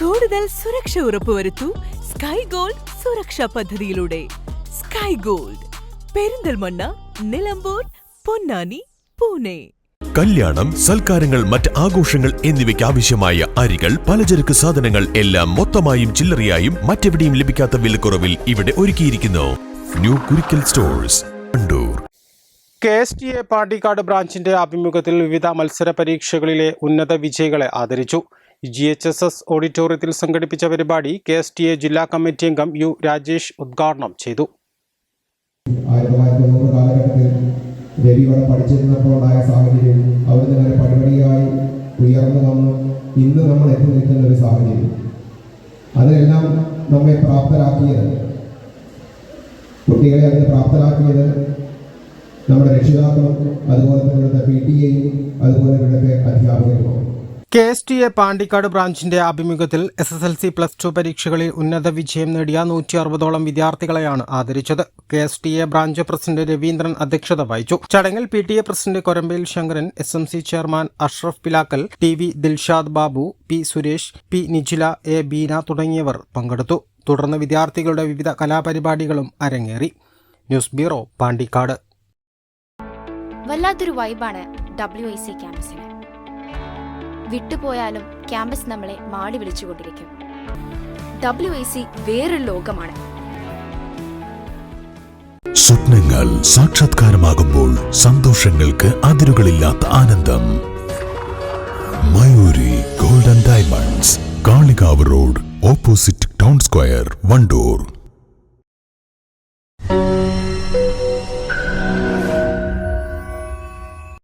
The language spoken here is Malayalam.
കൂടുതൽ സുരക്ഷ ഉറപ്പുവരുത്തൂ സ്കൈ ഗോൾഡ് സുരക്ഷാ പദ്ധതിയിലൂടെ. Sky gold Perinthalmanna Nilambur Ponnani Pune. കല്യാണം സൽക്കാരങ്ങൾ മറ്റ് ആഘോഷങ്ങൾ എന്നിവയ്ക്ക് ആവശ്യമായ അരികൾ പലചരക്ക് സാധനങ്ങൾ എല്ലാം മൊത്തമായും ചില്ലറയായും മറ്റെവിടെയും ലഭിക്കാത്ത വിലക്കുറവിൽ ഇവിടെ ഒരുക്കിയിരിക്കുന്നു. New Kurikkal stores Kandoor K S T A Pandikkad ബ്രാഞ്ചിന്റെ ആഭിമുഖ്യത്തിൽ വിവിധ മത്സര പരീക്ഷകളിലെ ഉന്നത വിജയികളെ ആദരിച്ചു. ജി എച്ച് എസ് എസ് ഓഡിറ്റോറിയത്തിൽ സംഘടിപ്പിച്ച പരിപാടി കെ എസ് ടി എ ജില്ലാ കമ്മിറ്റി അംഗം യു രാജേഷ് ഉദ്ഘാടനം ചെയ്തു. വന്നു. ഇന്ന് നമ്മൾ ഒരു സാഹചര്യം. നമ്മെ പ്രാപ്തരാക്കിയത്. കുട്ടികളെ അതിന് പ്രാപ്തരാക്കിയത് നമ്മുടെ രക്ഷിതാക്കളും അതുപോലെ തന്നെ ഇവിടുത്തെ പി ടി എയും അതുപോലെ ഇവിടുത്തെ അധ്യാപകരുമാണ് K S T A Pandikkad ബ്രാഞ്ചിന്റെ ആഭിമുഖ്യത്തിൽ S S L C plus two പരീക്ഷകളിൽ ഉന്നത വിജയം നേടിയ നൂറ്റി അറുപതോളം വിദ്യാർത്ഥികളെയാണ് ആദരിച്ചത്. K S T A branch president Raveendran അധ്യക്ഷത വഹിച്ചു. ചടങ്ങിൽ P T A president Korambayil Sankaran S M C chairman Ashraf Pilakkal T V Dilshad Babu P Suresh P Nijila A Beena തുടങ്ങിയവർ പങ്കെടുത്തു. തുടർന്ന് വിദ്യാർത്ഥികളുടെ വിവിധ കലാപരിപാടികളും അരങ്ങേറി. News bureau Pandikkad. വല്ലാത്തൊരു വൈബാണ് ഡബ്ല്യു ഐ സി ക്യാമ്പസിന് വിട്ടുപോയാലും ക്യാമ്പസ് നമ്മളെ മാടി വിളിച്ചുകൊണ്ടിരിക്കും. ഡബ്ല്യു ഐ സി വേറൊരു ലോകമാണ്. സ്വപ്നങ്ങൾ സാക്ഷാത്കാരമാകുമ്പോൾ സന്തോഷങ്ങൾക്ക് അതിരുകളില്ലാത്ത ആനന്ദം. Mayuri golden diamonds Kalikavu road opposite town square Wandoor.